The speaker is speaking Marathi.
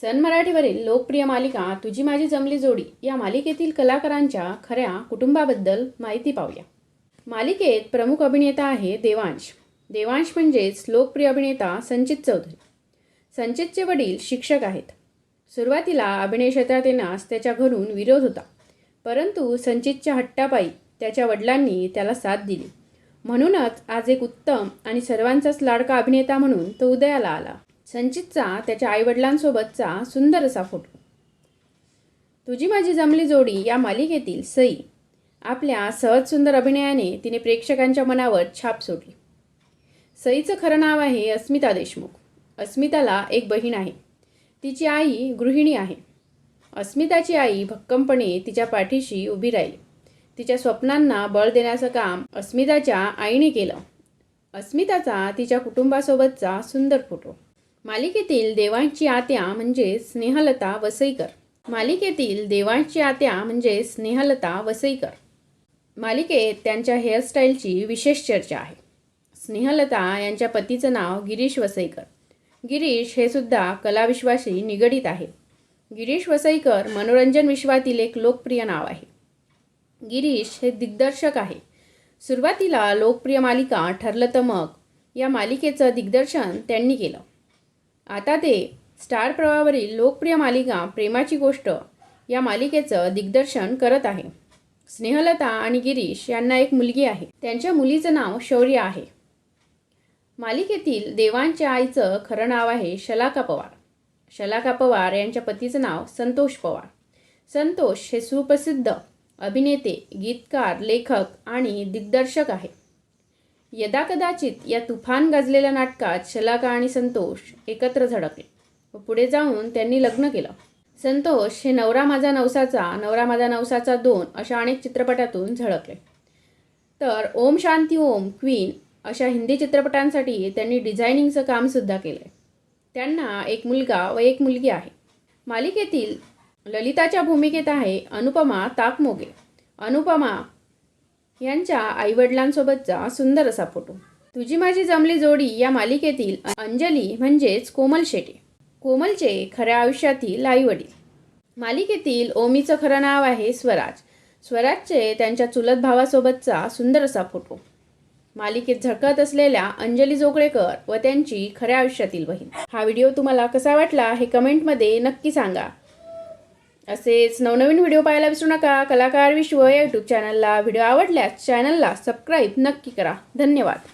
सन मराठीवरील लोकप्रिय मालिका तुझी माझी जमली जोडी या मालिकेतील कलाकारांच्या खऱ्या कुटुंबाबद्दल माहिती पाहूया. मालिकेत प्रमुख अभिनेता आहे देवांश. देवांश म्हणजेच लोकप्रिय अभिनेता संचित चौधरी. संचितचे वडील शिक्षक आहेत. सुरुवातीला अभिनय क्षेत्रात येण्यास त्याच्या घरून विरोध होता. परंतु संचितच्या हट्टापायी त्याच्या वडिलांनी त्याला साथ दिली. म्हणूनच आज एक उत्तम आणि सर्वांचाच लाडका अभिनेता म्हणून तो उदयाला आला. संचितचा त्याच्या आईवडिलांसोबतचा सुंदर असा फोटो. तुझी माझी जमली जोडी या मालिकेतील सई. आपल्या सहज सुंदर अभिनयाने तिने प्रेक्षकांच्या मनावर छाप सोडली. सईचं खरं नाव आहे अस्मिता देशमुख. अस्मिताला एक बहीण आहे. तिची आई गृहिणी आहे. अस्मिताची आई भक्कमपणे तिच्या पाठीशी उभी राहिली. तिच्या स्वप्नांना बळ देण्याचं काम अस्मिताच्या आईने केलं. अस्मिताचा तिच्या कुटुंबासोबतचा सुंदर फोटो. मालिकेतील देवांची आत्या म्हणजे स्नेहलता वसईकर. मालिकेतील देवांची आत्या म्हणजे स्नेहलता वसईकर. मालिकेत त्यांच्या हेअरस्टाईलची विशेष चर्चा आहे. स्नेहलता यांच्या पतीचं नाव गिरीश वसईकर. गिरीश हे सुद्धा कलाविश्वाशी निगडीत आहे. गिरीश वसईकर मनोरंजन विश्वातील एक लोकप्रिय नाव आहे. गिरीश हे दिग्दर्शक आहे. सुरुवातीला लोकप्रिय मालिका ठरलं तर मग या मालिकेचं दिग्दर्शन त्यांनी केलं. आता ते स्टार प्रवावरील लोकप्रिय मालिका प्रेमाची गोष्ट या मालिकेचं दिग्दर्शन करत आहे. स्नेहलता आणि गिरीश यांना एक मुलगी आहे. त्यांच्या मुलीचं नाव शौर्य आहे. मालिकेतील देवांच्या आईचं खरं नाव आहे शलाका पवार. शलाका पवार यांच्या पतीचं नाव संतोष पवार. संतोष हे सुप्रसिद्ध अभिनेते गीतकार लेखक आणि दिग्दर्शक आहे. यदाकदाचित या तुफान गाजलेल्या नाटकात शलाका आणि संतोष एकत्र झळकले व पुढे जाऊन त्यांनी लग्न केलं. संतोष हे नवरा माझा नवसाचा नवरा माझा नवसाचा दोन अशा अनेक चित्रपटातून झळकले. तर ओम शांती ओम क्वीन अशा हिंदी चित्रपटांसाठी त्यांनी डिझायनिंगचं कामसुद्धा केलं आहे त्यांना एक मुलगा व एक मुलगी आहे. मालिकेतील ललिताच्या भूमिकेत आहे अनुपमा ताकमोगे. अनुपमा यांच्या आईवडिलांसोबतचा सुंदर असा फोटो. तुझी माझी जमली जोडी या मालिकेतील अंजली म्हणजेच कोमल शेटे कोमलचे खऱ्या आयुष्यातील आईवडील. मालिकेतील ओमीचं खरं नाव आहे स्वराज. स्वराजचे त्यांच्या चुलत भावासोबतचा सुंदर असा फोटो. मालिकेत झळकत असलेल्या अंजली जोगळेकर व त्यांची खऱ्या आयुष्यातील बहीण. हा व्हिडिओ तुम्हाला कसा वाटला हे कमेंटमध्ये नक्की सांगा. असेच नवनवीन व्हिडिओ पाहायला विसरू नका. कलाकार विश्व या यूट्यूब चॅनलला व्हिडिओ आवडल्यास चॅनलला सबस्क्राईब नक्की करा. धन्यवाद.